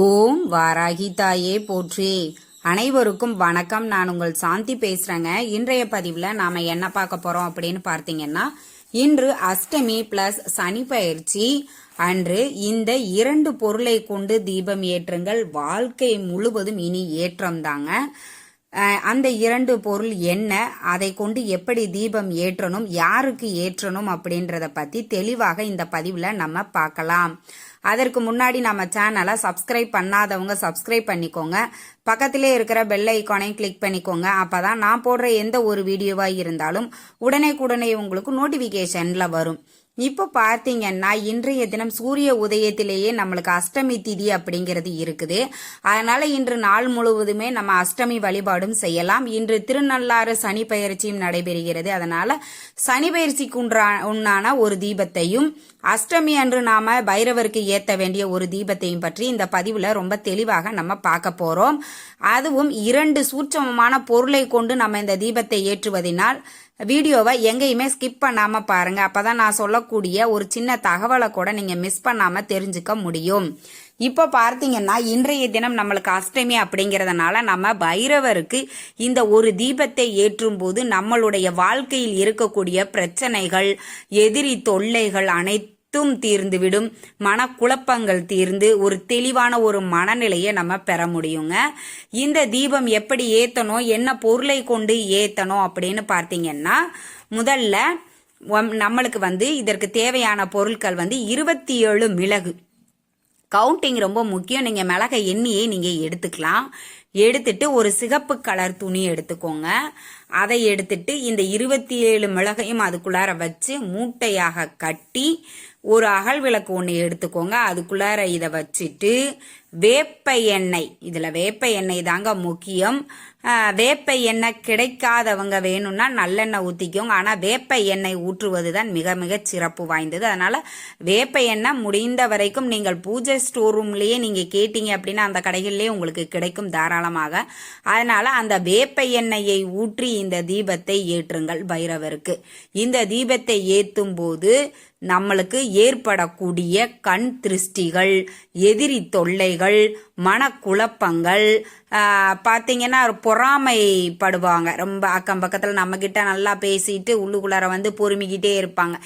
ஓம் வாராகி தாயே போற்றி. அனைவருக்கும் வணக்கம். நான் உங்கள் சாந்தி பேசுறேங்க. இன்றைய பதிவில் நாம என்ன பார்க்க போறோம் அப்படின்னு பார்த்தீங்கன்னா இன்று அஷ்டமி பிளஸ் சனி பயிற்சி. அன்று இந்த இரண்டு பொருளை கொண்டு தீபம் ஏற்றுங்கள். வாழ்க்கை முழுவதும் இனி ஏற்றம் தாங்க. அந்த இரண்டு பொருள் என்ன? அதை கொண்டு எப்படி தீபம் ஏற்றணும்? யாருக்கு ஏற்றணும் அப்படின்றத பத்தி தெளிவாக இந்த பதிவில் நம்ம பார்க்கலாம். அதற்கு முன்னாடி நம்ம சேனலை சப்ஸ்கிரைப் பண்ணாதவங்க சப்ஸ்கிரைப் பண்ணிக்கோங்க. பக்கத்திலே இருக்கிற பெல் ஐக்கானையும் கிளிக் பண்ணிக்கோங்க. அப்பதான் நான் போடுற எந்த ஒரு வீடியோவாக இருந்தாலும் உடனே உடனே உங்களுக்கு நோட்டிஃபிகேஷனில் வரும். இப்போ பார்த்தீங்கன்னா இன்றைய தினம் சூரிய உதயத்திலேயே நம்மளுக்கு அஷ்டமி திதி அப்படிங்கிறது இருக்குது. அதனால இன்று நாள் முழுவதுமே நம்ம அஷ்டமி வழிபாடும் செய்யலாம். இன்று திருநள்ளாறு சனி பயிற்சியும் நடைபெறுகிறது. அதனால சனி பயிற்சிக்கு உன்றா- உண்டான ஒரு தீபத்தையும் அஷ்டமி அன்று நாம பைரவருக்கு ஏத்த வேண்டிய ஒரு தீபத்தையும் பற்றி இந்த பதிவுல ரொம்ப தெளிவாக நம்ம பார்க்க போறோம். அதுவும் இரண்டு சூட்சமமான பொருளை கொண்டு நம்ம இந்த தீபத்தை ஏற்றுவதனால் வீடியோவை எங்கேயுமே ஸ்கிப் பண்ணாமல் பாருங்கள் அப்போ தான் நான் சொல்லக்கூடிய ஒரு சின்ன தகவலை கூட நீங்கள் மிஸ் பண்ணாமல் தெரிஞ்சுக்க முடியும். இப்போ பார்த்தீங்கன்னா இன்றைய தினம் நம்மளுக்கு அஷ்டமி அப்படிங்கிறதுனால நம்ம பைரவருக்கு இந்த ஒரு தீபத்தை ஏற்றும் போது நம்மளுடைய வாழ்க்கையில் இருக்கக்கூடிய பிரச்சனைகள் எதிரி தொல்லைகள் அனைத்து அனைத்தும் தீர்ந்துவிடும். மனக்குழப்பங்கள் தீர்ந்து ஒரு தெளிவான ஒரு மனநிலையை நம்ம பெற முடியுங்க. இந்த தீபம் எப்படி ஏத்தணும் என்ன பொருளை கொண்டு ஏத்தணும் அப்படின்னு பார்த்தீங்கன்னா முதல்ல நம்மளுக்கு வந்து இதற்கு தேவையான பொருட்கள் வந்து இருபத்தி ஏழு மிளகு. கவுண்டிங் ரொம்ப முக்கியம். நீங்கள் மிளகை எண்ணியே நீங்கள் எடுத்துக்கலாம். எடுத்துட்டு ஒரு சிகப்பு கலர் துணி எடுத்துக்கோங்க. அதை எடுத்துட்டு இந்த இருபத்தி ஏழு மிளகையும் அதுக்குள்ளார வச்சு மூட்டையாக கட்டி ஒரு அகல் விளக்கு ஒன்று எடுத்துக்கோங்க. அதுக்குள்ளார இதை வச்சுட்டு வேப்ப எண்ணெய். இதில் வேப்ப எண்ணெய் தாங்க முக்கியம். வேப்ப எண்ணெய் கிடைக்காதவங்க வேணும்னா நல்லெண்ணெய் ஊற்றிக்கோங்க ஆனால் வேப்ப எண்ணெய் ஊற்றுவது தான் மிக மிக சிறப்பு வாய்ந்தது. அதனால் வேப்ப எண்ணெய் முடிந்த வரைக்கும் நீங்கள் பூஜை ஸ்டோர் ரூம்லேயே நீங்கள் கேட்டீங்க அப்படின்னா அந்த கடைகள்லேயே உங்களுக்கு கிடைக்கும் தாராளம் தாராளமாக அதனால அந்த வேப்ப எண்ணெயை ஊற்றி இந்த தீபத்தை ஏற்றுங்கள் பைரவருக்கு. இந்த தீபத்தை ஏற்றும் போது நம்மளுக்கு ஏற்படக்கூடிய கண் திருஷ்டிகள் எதிரி தொல்லைகள் மனக்குழப்பங்கள் பார்த்தீங்கன்னா பொறாமைப்படுவாங்க. ரொம்ப அக்கம் பக்கத்தில் நம்மக்கிட்ட நல்லா பேசிட்டு உள்ளுக்குள்ளார வந்து பொறுமிக்கிட்டே இருப்பாங்க.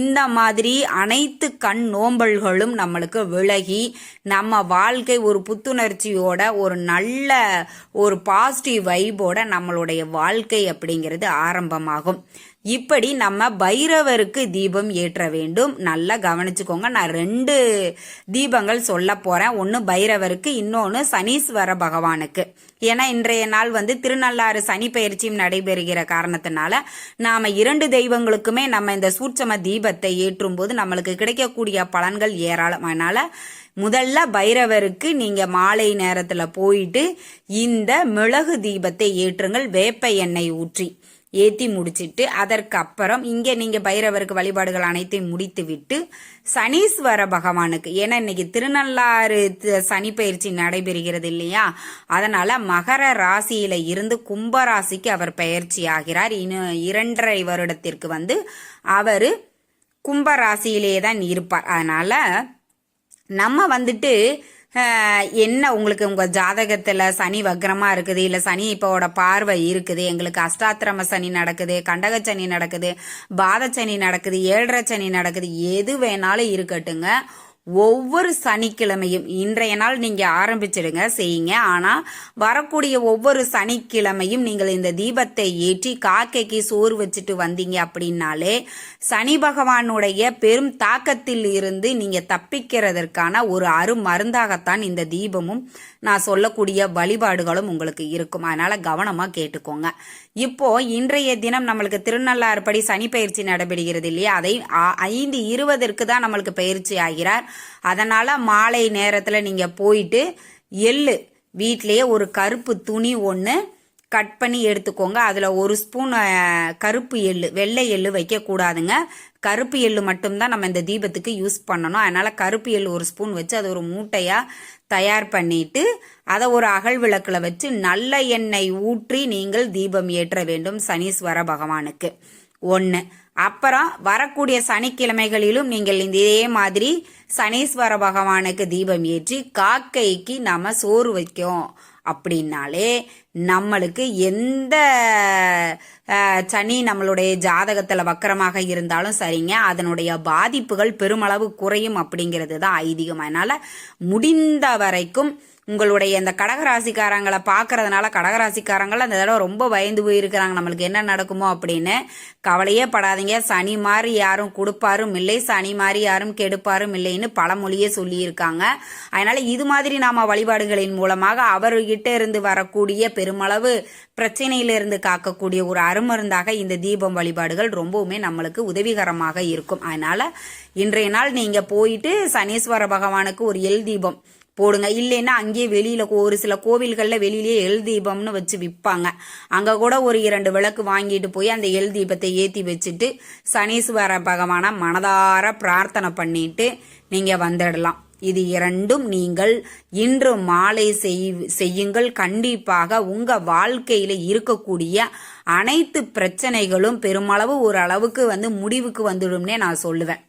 இந்த மாதிரி அனைத்து கண் நோம்பல்களும் நம்மளுக்கு விலகி நம்ம வாழ்க்கை ஒரு புத்துணர்ச்சியோட ஒரு நல்ல ஒரு பாசிட்டிவ் வைபோட நம்மளுடைய வாழ்க்கை அப்படிங்கிறது ஆரம்பமாகும். இப்படி நம்ம பைரவருக்கு தீபம் ஏற்ற வேண்டும். நல்லா கவனிச்சுக்கோங்க. நான் ரெண்டு தீபங்கள் சொல்ல போறேன். ஒன்று பைரவருக்கு இன்னொன்று சனீஸ்வர பகவானுக்கு. ஏன்னா இன்றைய நாள் வந்து திருநள்ளாறு சனி பயிற்சியும் நடைபெறுகிற காரணத்தினால நாம இரண்டு தெய்வங்களுக்குமே நம்ம இந்த சூட்சம தீபத்தை ஏற்றும் போது நம்மளுக்கு கிடைக்கக்கூடிய பலன்கள் ஏராளம் அதனால முதல்ல பைரவருக்கு நீங்க மாலை நேரத்துல போயிட்டு இந்த மிளகு தீபத்தை ஏற்றுங்கள். வேப்ப எண்ணெய் ஊற்றி. ஏற்றி முடிச்சிட்டு அதற்கு அப்புறம் நீங்கள் பைரவருக்கு வழிபாடுகள் அனைத்தையும் முடித்து விட்டு சனீஸ்வர பகவானுக்கு ஏன்னா இன்னைக்கு திருநள்ளாறு சனி பயிற்சி நடைபெறுகிறது இல்லையா? அதனால் மகர ராசியில் இருந்து கும்ப ராசிக்கு அவர் பயிற்சி ஆகிறார். இன்னும் இரண்டரை வருடத்திற்கு வந்து அவர் கும்ப ராசியிலே தான் இருப்பார். அதனால் நம்ம வந்துட்டு என்ன உங்களுக்கு உங்கள் ஜாதகத்தில் சனி வக்ரமாக இருக்குது? இல்லை சனி இப்போட பார்வை இருக்குது? எங்களுக்கு அஷ்டாத்திரம சனி நடக்குது கண்டக சனி நடக்குது பாத சனி நடக்குது ஏழரை சனி நடக்குது எது வேணாலும் இருக்கட்டுங்க. ஒவ்வொரு சனிக்கிழமையும் இன்றைய நாள் நீங்க ஆரம்பிச்சிடுங்க செய்யுங்க. ஆனா வரக்கூடிய ஒவ்வொரு சனிக்கிழமையும் நீங்கள் இந்த தீபத்தை ஏற்றி காக்கைக்கு சோறு வச்சுட்டு வந்தீங்க அப்படின்னாலே சனி பகவானுடைய பெரும் தாக்கத்தில் இருந்து நீங்க தப்பிக்கிறதற்கான ஒரு அரு மருந்தாகத்தான் இந்த தீபமும் நான் சொல்லக்கூடிய வழிபாடுகளும் உங்களுக்கு இருக்கும். அதனால கவனமா கேட்டுக்கோங்க. இப்போ இன்றைய தினம் நம்மளுக்கு திருநள்ளாறுபடி சனி பயிற்சி நடைபெறுகிறது இல்லையா? அதை ஐந்து இருபதற்கு தான் நம்மளுக்கு பயிற்சி ஆகிறார். அதனால் மாலை நேரத்தில் நீங்கள் போயிட்டு எள்ளு வீட்டிலையே ஒரு கருப்பு துணி ஒன்று கட் பண்ணி எடுத்துக்கோங்க. அதில் ஒரு ஸ்பூன் கருப்பு எள்ளு வெள்ளை எள்ளு வைக்கக்கூடாதுங்க கருப்பு எள்ளு மட்டும்தான் நம்ம இந்த தீபத்துக்கு யூஸ் பண்ணணும். அதனால் கருப்பு எள்ளு ஒரு ஸ்பூன் வச்சு அதை ஒரு மூட்டையாக தயார் பண்ணிட்டு அதை ஒரு அகல் விளக்கில் வச்சு நல்ல எண்ணெய் ஊற்றி நீங்கள் தீபம் ஏற்ற வேண்டும் சனீஸ்வர பகவானுக்கு. ஒன்று அப்புறம் வரக்கூடிய சனிக்கிழமைகளிலும் நீங்கள் இந்த இதே மாதிரி சனீஸ்வர பகவானுக்கு தீபம் ஏற்றி காக்கைக்கு நம்ம சோறு வைக்கும். அப்படின்னாலே நம்மளுக்கு எந்த சனி நம்மளுடைய ஜாதகத்தில் வக்கரமாக இருந்தாலும் சரிங்க. அதனுடைய பாதிப்புகள் பெருமளவு குறையும் அப்படிங்கிறது தான் ஐதீகம். அதனால் முடிந்த வரைக்கும் உங்களுடைய இந்த கடகராசிக்காரங்களை பார்க்கறதுனால கடகராசிக்காரங்கள் அந்த தடவை ரொம்ப பயந்து போயிருக்கிறாங்க. நம்மளுக்கு என்ன நடக்குமோ அப்படின்னு கவலையே படாதீங்க. சனி மாதிரி யாரும் கொடுப்பாரும் இல்லை. சனி மாதிரி யாரும் கெடுப்பாரும் இல்லைன்னு பழமொழியே சொல்லியிருக்காங்க. அதனால இது மாதிரி நாம வழிபாடுகளின் மூலமாக அவர்கிட்ட இருந்து வரக்கூடிய பெருமளவு பிரச்சனையிலிருந்து காக்கக்கூடிய ஒரு அருமருந்தாக இந்த தீபம் வழிபாடுகள் ரொம்பவுமே நம்மளுக்கு உதவிகரமாக இருக்கும். அதனால இன்றைய நாள் நீங்க போயிட்டு சனீஸ்வர பகவானுக்கு ஒரு எல் தீபம் போடுங்க. இல்லைன்னா அங்கேயே வெளியில ஒரு சில கோவில்களில் வெளியிலேயே எல் தீபம்னு வச்சு விற்பாங்க அங்கே கூட ஒரு இரண்டு விளக்கு வாங்கிட்டு போய் அந்த எல் தீபத்தை ஏற்றி வச்சுட்டு சனீஸ்வர பகவானை மனதார பிரார்த்தனை பண்ணிட்டு நீங்கள் வந்துடலாம். இது இரண்டும் நீங்கள் இன்று மாலை செய்- செய்யுங்கள். கண்டிப்பாக உங்க வாழ்க்கையில இருக்கக்கூடிய அனைத்து பிரச்சனைகளும் பெருமளவு ஒரு அளவுக்கு வந்து முடிவுக்கு வந்துடும்னே நான் சொல்லுவேன்.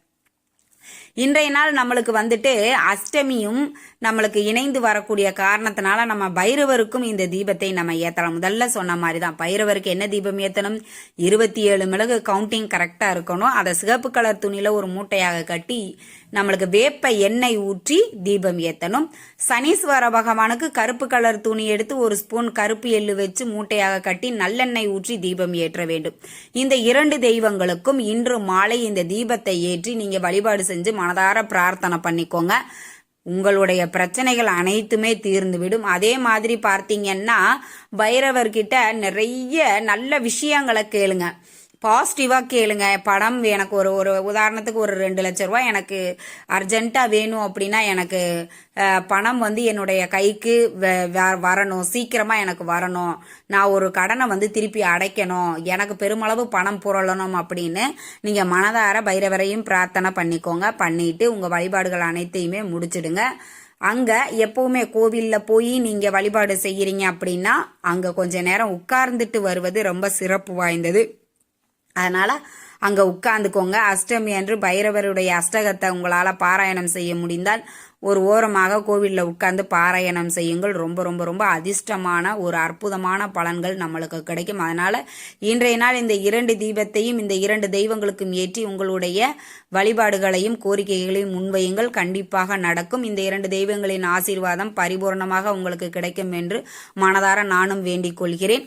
இன்றைய நாள் நம்மளுக்கு வந்துட்டு அஷ்டமியும் நம்மளுக்கு இணைந்து வரக்கூடிய காரணத்தினால நம்ம பைரவருக்கும் இந்த தீபத்தை நம்ம ஏத்தலாம். முதல்ல சொன்ன மாதிரி தான் பைரவருக்கு என்ன தீபம் ஏத்தணும்? இருபத்தி ஏழு மிளகு கவுண்டிங் கரெக்டா இருக்கணும். அதை சிகப்பு கலர் துணியில ஒரு மூட்டையாக கட்டி நம்மளுக்கு வேப்ப எண்ணெய் ஊற்றி தீபம் ஏத்தணும். சனீஸ்வர பகவானுக்கு கருப்பு கலர் துணி எடுத்து ஒரு ஸ்பூன் கருப்பு எள்ளு வச்சு மூட்டையாக கட்டி நல்லெண்ணெய் ஊற்றி தீபம் ஏற்ற வேண்டும். இந்த இரண்டு தெய்வங்களுக்கும் இன்று மாலை இந்த தீபத்தை ஏற்றி நீங்க வழிபாடு செஞ்சு மனதார பிரார்த்தனை பண்ணிக்கோங்க. உங்களுடைய பிரச்சனைகள் அனைத்துமே தீர்ந்துவிடும். அதே மாதிரி பார்த்தீங்கன்னா பைரவர்கிட்ட நிறைய நல்ல விஷயங்களை கேளுங்க. பாசிட்டிவாக கேளுங்க. பணம் எனக்கு ஒரு ஒரு உதாரணத்துக்கு ஒரு ரெண்டு லட்ச ரூபாய் எனக்கு அர்ஜென்ட்டாக வேணும் அப்படின்னா எனக்கு பணம் வந்து என்னுடைய கைக்கு வரணும். சீக்கிரமாக எனக்கு வரணும். நான் ஒரு கடனை வந்து திருப்பி அடைக்கணும். எனக்கு பெருமளவு பணம் புரளணும் அப்படின்னு நீங்கள் மனதார பைரவரையும் பிரார்த்தனை பண்ணிக்கோங்க. பண்ணிட்டு உங்கள் வழிபாடுகள் அனைத்தையுமே முடிச்சிடுங்க. அங்கே எப்பவுமே கோவிலில் போய் நீங்கள் வழிபாடு செய்கிறீங்க அப்படின்னா அங்கே கொஞ்ச நேரம் உட்கார்ந்துட்டு வருவது ரொம்ப சிறப்பு வாய்ந்தது. அதனால அங்க உட்கார்ந்துக்கோங்க. அஷ்டமி அன்று பைரவருடைய அஷ்டகத்தை உங்களால பாராயணம் செய்ய முடிந்தால் ஒரு ஓரமாக கோவிலில் உட்கார்ந்து பாராயணம் செய்யுங்கள். ரொம்ப ரொம்ப ரொம்ப அதிர்ஷ்டமான ஒரு அற்புதமான பலன்கள் நம்மளுக்கு கிடைக்கும். அதனால் இன்றைய நாள் இந்த இரண்டு தீபத்தையும் இந்த இரண்டு தெய்வங்களுக்கும் ஏற்றி உங்களுடைய வழிபாடுகளையும் கோரிக்கைகளையும் முன்வையுங்கள். கண்டிப்பாக நடக்கும். இந்த இரண்டு தெய்வங்களின் ஆசீர்வாதம் பரிபூர்ணமாக உங்களுக்கு கிடைக்கும் என்று மனதார நானும் வேண்டிக் கொள்கிறேன்.